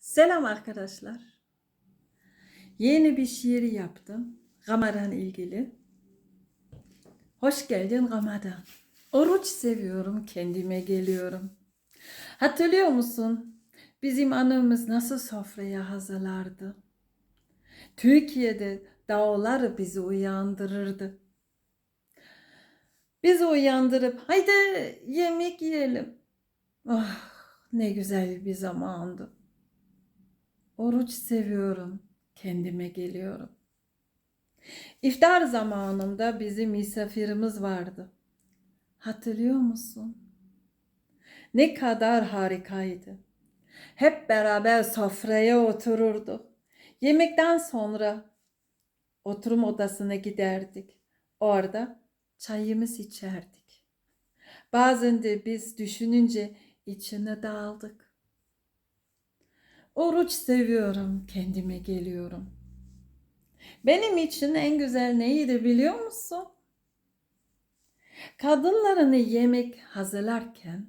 Selam arkadaşlar. Yeni bir şiir yaptım. Ramazan ilgili. Hoş geldin Ramazan. Oruç seviyorum, kendime geliyorum. Hatırlıyor musun? Bizim anamız nasıl sofraya hazırlardı? Türkiye'de dağlar bizi uyandırırdı. Bizi uyandırıp haydi yemek yiyelim. Ah ne güzel bir zamandı. Oruç seviyorum, kendime geliyorum. İftar zamanında bizim misafirimiz vardı. Hatırlıyor musun? Ne kadar harikaydı. Hep beraber sofraya otururduk. Yemekten sonra oturum odasına giderdik. Orada çayımız içerdik. Bazen de biz düşününce içine daldık. Oruç seviyorum, kendime geliyorum. Benim için en güzel neydi biliyor musun? Kadınlarını yemek hazırlarken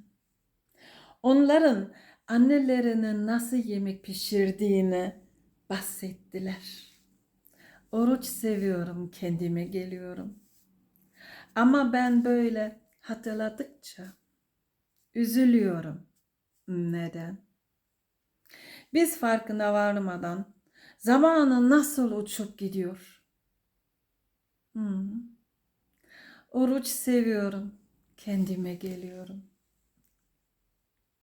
onların annelerinin nasıl yemek pişirdiğini bahsettiler. Oruç seviyorum, kendime geliyorum. Ama ben böyle hatırladıkça üzülüyorum. Neden? Biz farkına varmadan zamanı nasıl uçup gidiyor. Hmm. Oruç seviyorum, kendime geliyorum.